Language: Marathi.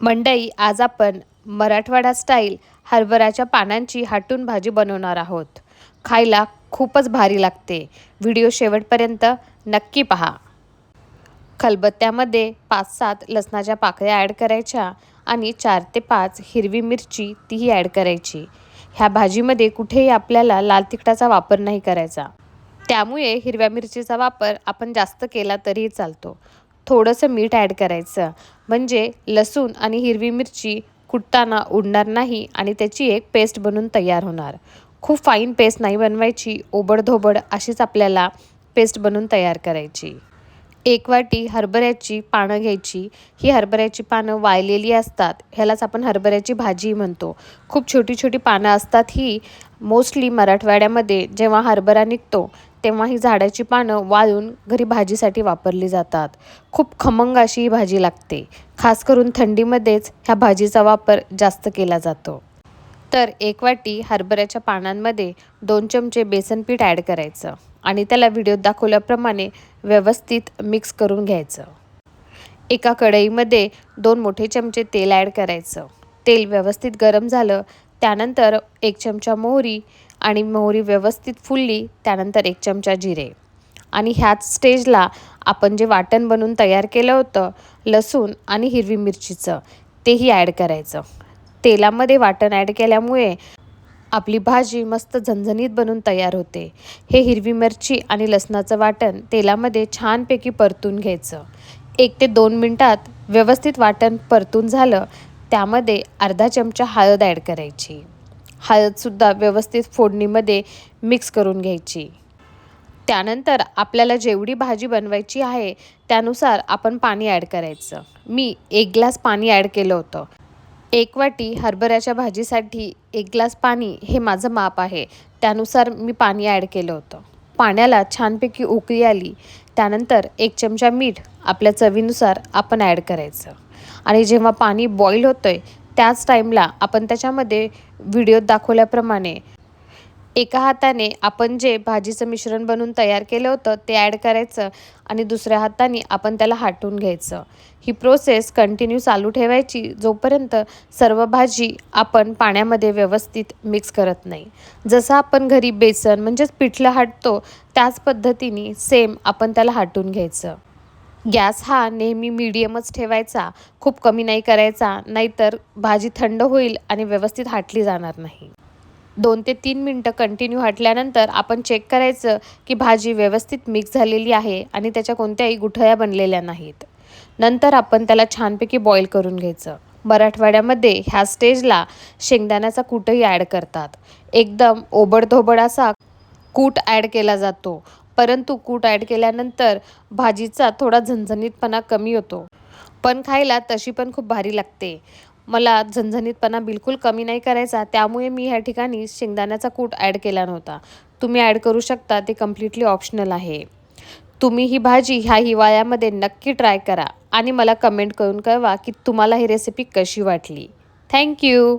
मंडई आज आपण मराठवाडा स्टाईल हरभऱ्याच्या पानांची हाटून भाजी बनवणार आहोत. खायला खूपच भारी लागते. व्हिडिओ शेवटपर्यंत नक्की पहा. खलबत्त्यामध्ये पाच सात लसणाच्या पाकळ्या ॲड करायच्या आणि चार ते पाच हिरवी मिरची तीही ॲड करायची. ह्या भाजीमध्ये कुठेही आपल्याला लाल तिखटाचा वापर नाही करायचा. त्यामुळे हिरव्या मिरचीचा वापर आपण जास्त केला तरीही चालतो. थोडंसं मीठ ॲड करायचं. म्हणजे लसूण आणि हिरवी मिरची कुटताना उडणार नाही आणि त्याची एक पेस्ट बनून तयार होणार. खूप फाईन पेस्ट नाही बनवायची ओबडधोबड अशीच आपल्याला पेस्ट बनवून तयार करायची. एक वाटी हरभऱ्याची पानं घ्यायची. ही हरभऱ्याची पानं वाळलेली असतात ह्यालाच आपण हरभऱ्याची भाजी म्हणतो. खूप छोटी छोटी पानं असतात ही. मोस्टली मराठवाड्यामध्ये जेव्हा हरभरा निघतो तेव्हा ही झाडाची पानं वाळून घरी भाजीसाठी वापरली जातात. खूप खमंग अशी ही भाजी लागते. खास करून थंडीमध्येच ह्या भाजीचा वापर जास्त केला जातो. तर एक वाटी हरभऱ्याच्या पानांमध्ये दोन चमचे बेसन पीठ ॲड करायचं आणि त्याला व्हिडिओत दाखवल्याप्रमाणे व्यवस्थित मिक्स करून घ्यायचं. एका कढईमध्ये दोन मोठे चमचे तेल ॲड करायचं. तेल व्यवस्थित गरम झालं त्यानंतर एक चमचा मोहरी आणि मोहरी व्यवस्थित फुलली त्यानंतर एक चमचा जिरे. आणि ह्याच स्टेजला आपण जे वाटण बनवून तयार केलं होतं लसूण आणि हिरवी मिरचीचं तेही ॲड करायचं. तेलामध्ये वाटण ॲड केल्यामुळे आपली भाजी मस्त झणझणीत बनून तयार होते. हे हिरवी मिरची आणि लसणाचं वाटण तेलामध्ये छानपैकी परतून घ्यायचं. एक ते दोन मिनटात व्यवस्थित वाटण परतून झालं त्यामध्ये अर्धा चमचा हळद ॲड करायची. हळदसुद्धा व्यवस्थित फोडणीमध्ये मिक्स करून घ्यायची. त्यानंतर आपल्याला जेवढी भाजी बनवायची आहे त्यानुसार आपण पाणी ॲड करायचं. मी एक ग्लास पाणी ॲड केलं होतं. एक वाटी हरभऱ्याच्या भाजीसाठी एक ग्लास पाणी हे माझं माप आहे. त्यानुसार मी पाणी ॲड केलं होतं. पाण्याला छानपैकी उकळी आली. त्यानंतर एक चमचा मीठ आपल्या चवीनुसार आपण ॲड करायचं. आणि जेव्हा पाणी बॉईल होतं आहे त्याच टाईमला आपण त्याच्यामध्ये व्हिडिओत दाखवल्याप्रमाणे एका हाताने आपण जे भाजीचं मिश्रण बनवून तयार केलं होतं ते ॲड करायचं आणि दुसऱ्या हाताने आपण त्याला हाटून घ्यायचं. ही प्रोसेस कंटिन्यू चालू ठेवायची जोपर्यंत सर्व भाजी आपण पाण्यामध्ये व्यवस्थित मिक्स करत नाही. जसं आपण घरी बेसन म्हणजेच पिठलं हाटतो त्याच पद्धतीने सेम आपण त्याला हाटून घ्यायचं. गॅस हा नेहमी मीडियमच ठेवायचा खूप कमी नाही करायचा नाहीतर भाजी थंड होईल आणि व्यवस्थित हाटली जाणार नाही. दोन ते तीन मिनटं कंटिन्यू हाटल्यानंतर आपण चेक करायचं की भाजी व्यवस्थित मिक्स झालेली आहे आणि त्याच्या कोणत्याही गुठळ्या बनलेल्या नाहीत. नंतर आपण त्याला छानपैकी बॉईल करून घ्यायचं. मराठवाड्यामध्ये ह्या स्टेजला शेंगदाण्याचा कूटही ॲड करतात. एकदम ओबडधोबड असा कूट ॲड केला जातो. परंतु कूट ॲड केल्यानंतर भाजीचा थोडा झणझणीतपणा कमी होतो. पण खायला तशी पण खूप भारी लागते. मला झणझणीतपणा बिलकुल कमी नाही करायचा त्यामुळे मी ह्या ठिकाणी शेंगदाण्याचा कूट ॲड केला नव्हता. तुम्ही ॲड करू शकता ते कम्प्लिटली ऑप्शनल आहे. तुम्ही ही भाजी ह्या हिवाळ्यामध्ये नक्की ट्राय करा आणि मला कमेंट करून कळवा की तुम्हाला ही रेसिपी कशी वाटली. थँक्यू!